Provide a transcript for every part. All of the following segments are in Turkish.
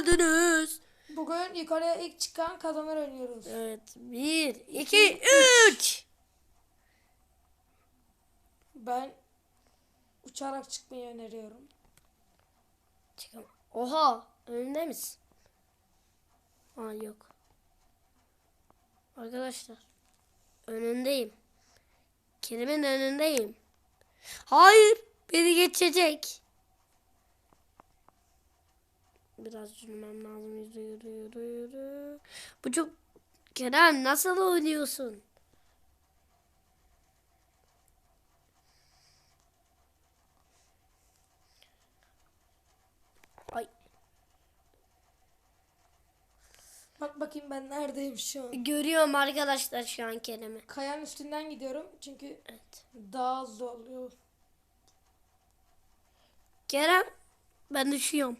geldiniz. Bugün yukarıya ilk çıkan kazanır oynuyoruz. Evet. Bir, iki, üç. Ben uçarak çıkmayı öneriyorum. Çıkam. Oha. Önünde misin? Aa yok. Arkadaşlar. Önündeyim. Kerem'in önündeyim. Hayır. Beni geçecek. Biraz yürümem lazım. Yürü yürü yürü yürü. Bu çok... Kerem nasıl oynuyorsun? Ay Bak bakayım ben neredeyim şu an. görüyorum arkadaşlar şu an Kerem'i. Kayanın üstünden gidiyorum çünkü Evet. daha hızlı oluyor. Kerem ben düşüyorum.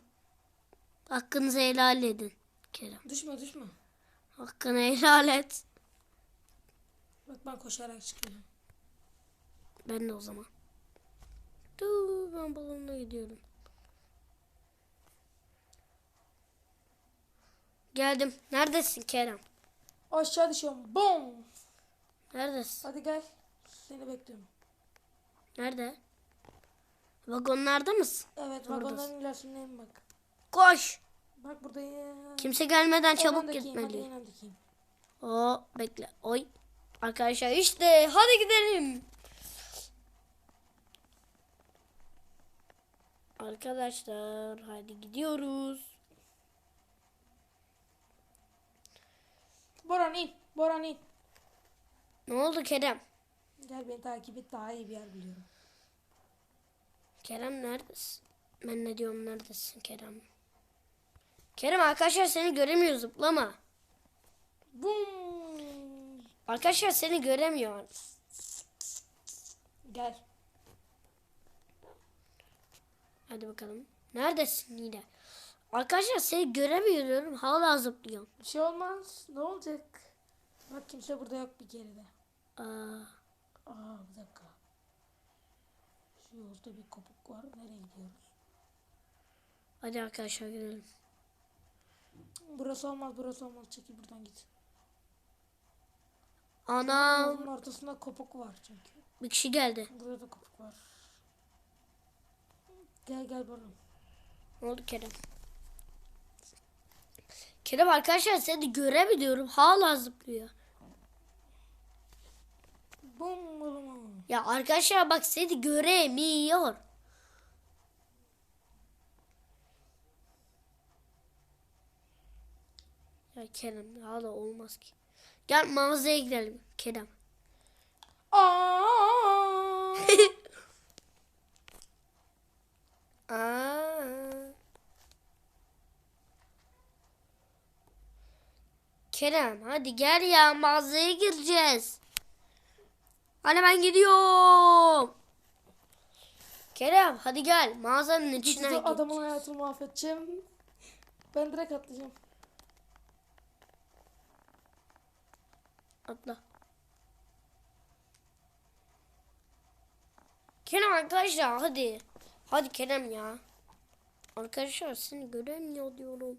Hakkınızı helal edin. Kerem. Düşme düşme. Hakkını helal et. Bak ben koşarak çıkıyorum. Ben de o zaman. Dur ben balonla gidiyorum. Geldim. Neredesin Kerem? Aşağı düşüyorum. Bom. Neredesin? Hadi gel. Seni bekliyorum. Nerede? Vagonlarda mısın? Evet Oradasın. vagonların ilerisindeyim bak. Koş. Bak buradayım. Kimse gelmeden En çabuk öndekiyim. Oo bekle. Oy. Arkadaşlar işte hadi gidelim. Arkadaşlar hadi gidiyoruz. Boran in. Boran in. Ne oldu Kerem? Gel beni takip et daha iyi bir yer biliyorum. Kerem neredesin? Ben ne diyorum neredesin Kerem? Kerem arkadaşlar seni göremiyor zıplama. Bum. Arkadaşlar seni göremiyor. Gel. Hadi bakalım. Neredesin yine? Arkadaşlar seni göremiyorum. Hala zıplıyorum. Bir şey olmaz. Ne olacak? Bak kimse burada yok bir kere de. Aa, Aa bir dakika. Şu yolda bir kopuk var. Nereye gidiyoruz? hadi arkadaşlar gidelim. Burası olmaz burası olmaz. Çekil buradan git. Ana Yolun ortasında kopuk var çünkü. bir kişi geldi. Burada da kopuk var. Gel gel bana. Ne oldu Kerem? Kerem arkadaşlar seni göremiyorum. Hala zıplıyor. Bum bum. Ya arkadaşlar bak seni göremiyor. Ya Kerem hala olmaz ki. Gel mağazaya gidelim Kerem. Aa! Aa. Kerem hadi gel ya mağazaya gireceğiz. Hadi ben gidiyorum. Kerem hadi gel mağazanın içine git. adamın hayatını mahvedeceğim. Ben direkt atlayacağım. Atla. Kerem arkadaşlar hadi. Hadi Kerem ya. Arkadaşlar seni göremiyor diyorum.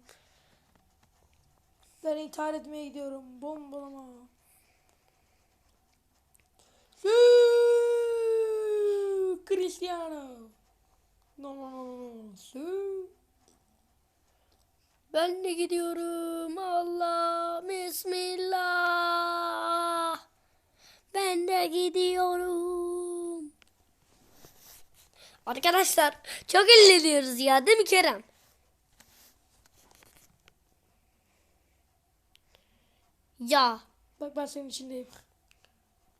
Ben intihar etmeye gidiyorum. Bombalama. Cristiano. No no no no. Ben de gidiyorum. Allah Gidiyorum. Arkadaşlar çok eğleniyoruz ya değil mi Kerem? Ya. Bak ben senin içindeyim.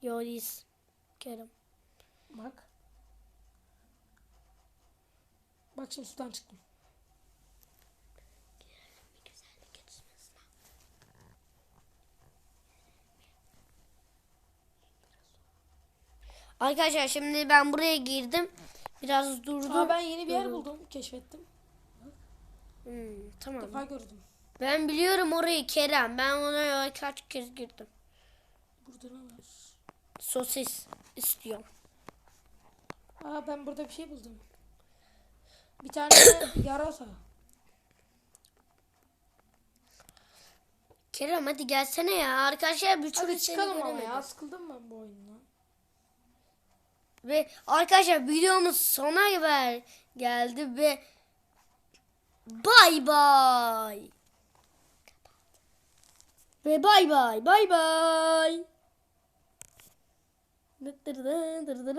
Yo değiliz. Kerem. Bak. Bak şimdi sudan çıktım. Arkadaşlar şimdi ben buraya girdim. Biraz durdum. Aa, ben yeni bir yer buldum. Keşfettim. Hmm, tamam. defa gördüm. Ben biliyorum orayı Kerem. Ben ona kaç kez girdim. Burada ne var? Sosis istiyorum. Aa ben burada bir şey buldum. Bir tane yarasa. Kerem hadi gelsene ya. Arkadaşlar bir Hadi türlü seni çıkalım ama ya. Sıkıldım ben bu. Ve arkadaşlar videomuz sona gel- geldi ve bay bay. Ve bay bay bay bay.